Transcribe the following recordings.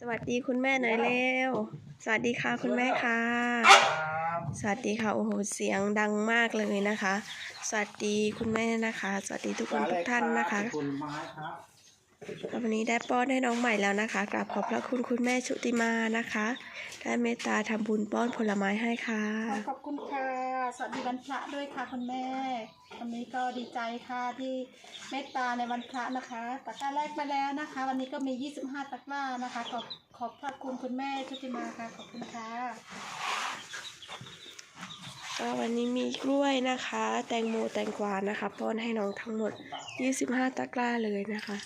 สวัสดีคุณแม่หน่อยเร็ว สวัสดีค่ะคุณแม่ค่ะ สวัสดีค่ะโอ้โหเสียงดังมากเลยนะคะ สวัสดีคุณแม่นะคะ สวัสดีทุกคนทุกท่านนะคะผลไม้ครับแล้ววันนี้ได้ป้อนให้น้องใหม่แล้วนะคะกราบขอบพระคุณคุณแม่ชุติมานะคะ ได้เมตตาทำบุญป้อนผลไม้ให้ค่ะ ขอบคุณค่ะ สวัสดีวันพระด้วยค่ะคุณแม่วันนี้ก็ดีใจค่ะที่เมตตาในวันพระนะคะตะกร้าแรกมาแล้วนะคะ วันนี้ก็มี 25ตะกร้านะคะ ขอบขอบพระคุณคุณแม่ชุติมาค่ะขอบคุณค่ะก็วันนี้มีกล้วยนะคะ แตงโมแตงกวานะคะป้อนให้น้องทั้งหมด 25ตะกร้าเลยนะคะ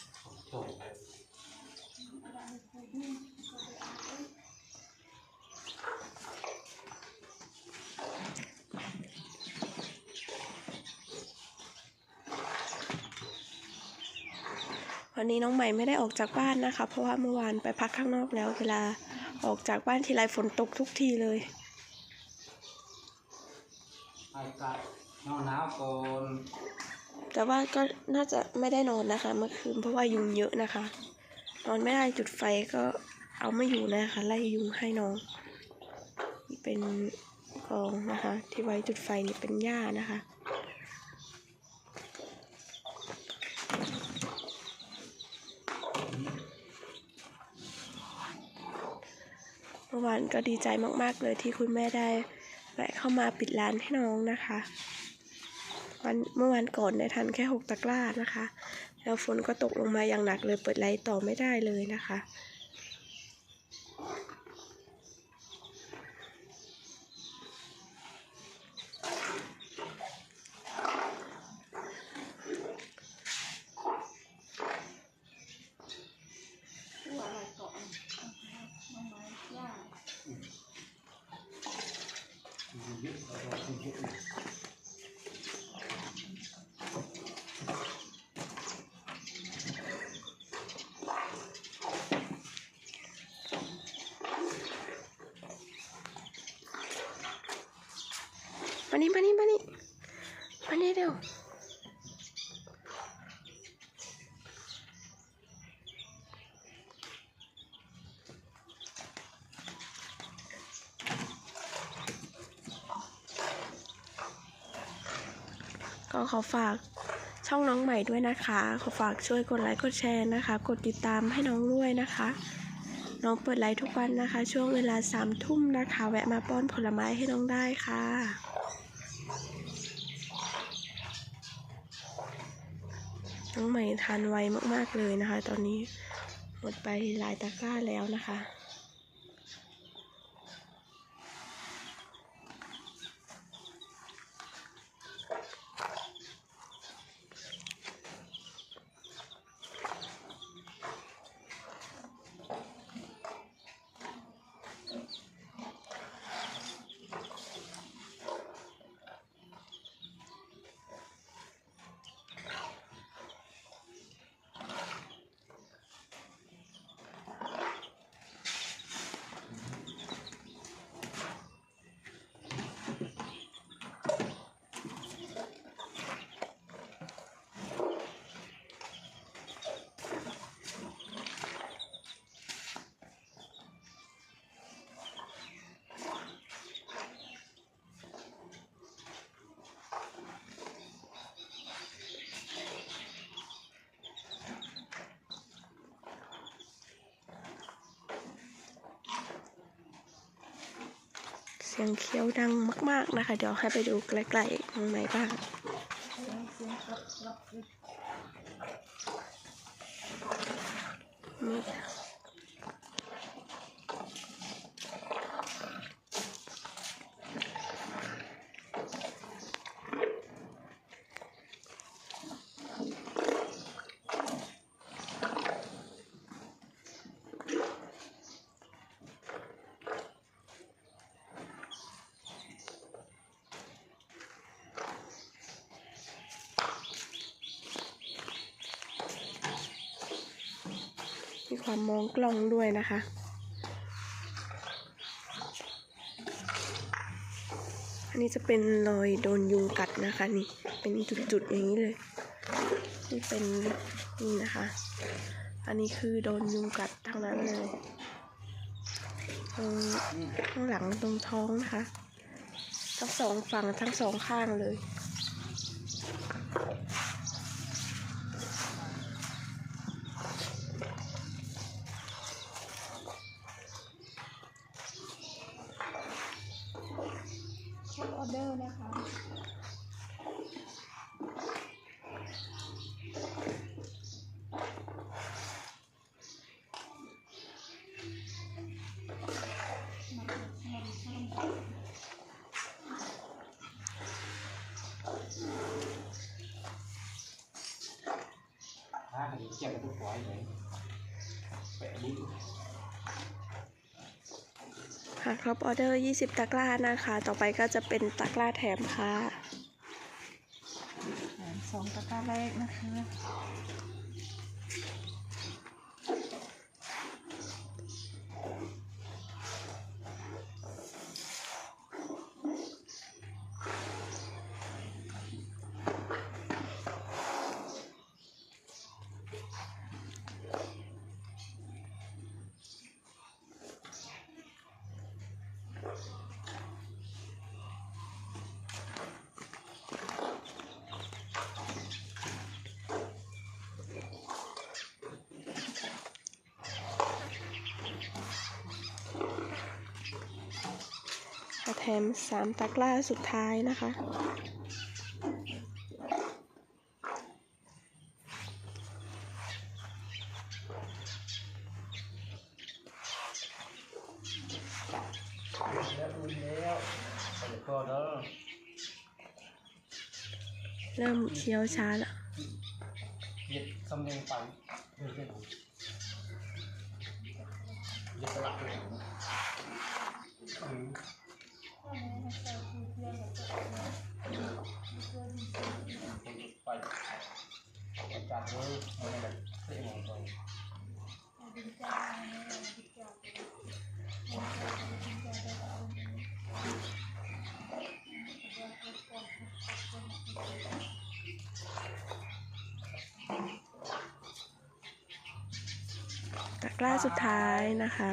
วันนี้น้องใหม่ไม่ได้ออกจากบ้านนะคะ เพราะว่าเมื่อวานไปพักข้างนอกแล้วเวลาออกจากบ้านทีไรฝนตกทุกทีเลยไอ้กัดนอนหนาวก่อนแต่ว่าก็น่าจะไม่ได้นอนนะคะ เมื่อคืนเพราะว่ายุงเยอะนะคะ นอนไม่ได้จุดไฟก็เอาไม่อยู่นะคะ ไล่ยุงให้น้องนี่เป็นกองนะคะ ที่ไว้จุดไฟนี่เป็นหญ้านะคะ มื่อวานก็ดีใจมากๆเลยที่คุณแม่ได้แวะเข้ามาปิดร้านให้น้องนะคะวันเมื่อวานก่อนได้ทันแค่หกตะกร้านะคะ แล้วฝนก็ตกลงมาอย่างหนักเลยเปิดไลท์ต่อไม่ได้เลยนะคะ มานี่มานี่มานี่มานี่เร็ว ก็ขอฝากช่องน้องใหม่ด้วยนะคะ ขอฝากช่วยกดไลค์กดแชร์นะคะ กดติดตามให้น้องด้วยนะคะ น้องเปิดไลฟ์ทุกวันนะคะ ช่วงเวลาสามทุ่มนะคะ แวะมาป้อนผลไม้ให้น้องได้ค่ะน้องใหม่ทานไวมากๆเลยนะคะ ตอนนี้หมดไปหลายตะกร้าแล้วนะคะ เสียงเคี้ยวดังมาก ๆนะคะ เดี๋ยวให้ไปดูใกล้ๆตรงไหนบ้าง นี่ค่ะมี ความมองกล้องด้วยนะคะ อันนี้จะเป็นรอยโดนยุงกัดนะคะนี่ เป็นจุดๆอย่างนี้เลยนี่เป็นนี่นะคะ อันนี้คือโดนยุงกัดทั้งนั้นเลยตรงข้างหลังตรงท้องนะคะ ทั้งสองฝั่งทั้งสองข้างเลย เช็คออเดอร์นะคะถ้าเห็นเจ็ะครบออเดอร์20 ตะกร้านะคะ ต่อไปก็จะเป็นตะกร้าแถมค่ะสองตะกร้าแรกนะคะ แถม3ตะกร้าสุดท้ายนะคะ เริ่มเคี้ยวช้าแล้วเหยียดสำเนียงไปเรื่อยๆเหยียดสลับเลยอืมไป จัดเลยมันแบบเสียงของตัวตะกร้าสุดท้ายนะคะ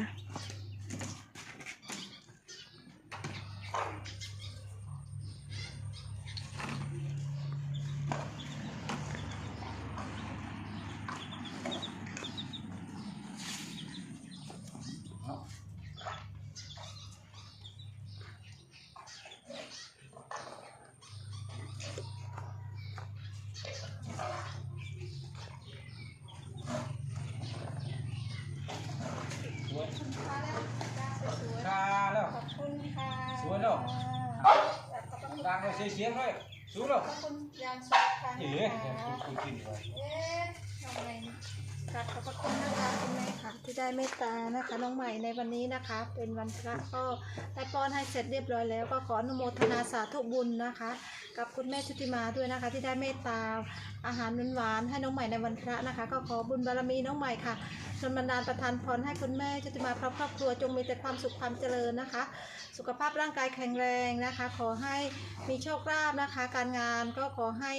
เนาะ สวยชาแล้ว ขอบคุณค่ะ สวยเนอะ ขางเลยเสียงเลยสูงเล้วขอบคุณยางสุดค่ะเอ๋คุณคุณกินเลยเอ๊ะทำไม กราบขอบพระคุณนะคะคุณแม่ค่ะที่ได้เมตตานะคะ น้องใหม่ในวันนี้นะคะ เป็นวันพระก็ได้ป้อนให้เสร็จเรียบร้อยแล้ว ก็ขออนุโมทนาสาธุบุญนะคะ กับคุณแม่ชุติมาด้วยนะคะ ที่ได้เมตตาอาหารหวานๆให้น้องใหม่ในวันพระนะคะ ก็ขอบุญบารมีน้องใหม่ค่ะจนบันดาลประทานพรให้คุณแม่ชุติมาพร้อมครอบครัวจงมีแต่ความสุขความเจริญนะคะ สุขภาพร่างกายแข็งแรงนะคะ ขอให้มีโชคลาภนะคะ การงานก็ขอให้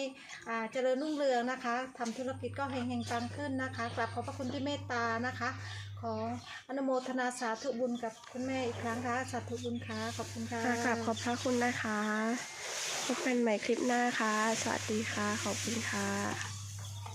เจริญรุ่งเรืองนะคะทำธุรกิจก็เฮงๆปังขึ้นนะคะกราบขอบพระคุณที่เมตตานะคะ ขออนุโมทนาสาธุบุญกับคุณแม่อีกครั้งค่ะ สาธุบุญค่ะ ขอบคุณค่ะ ค่ะกราบขอบพระคุณนะคะ พบกันใหม่คลิปหน้าค่ะ สวัสดีค่ะ ขอบคุณค่ะ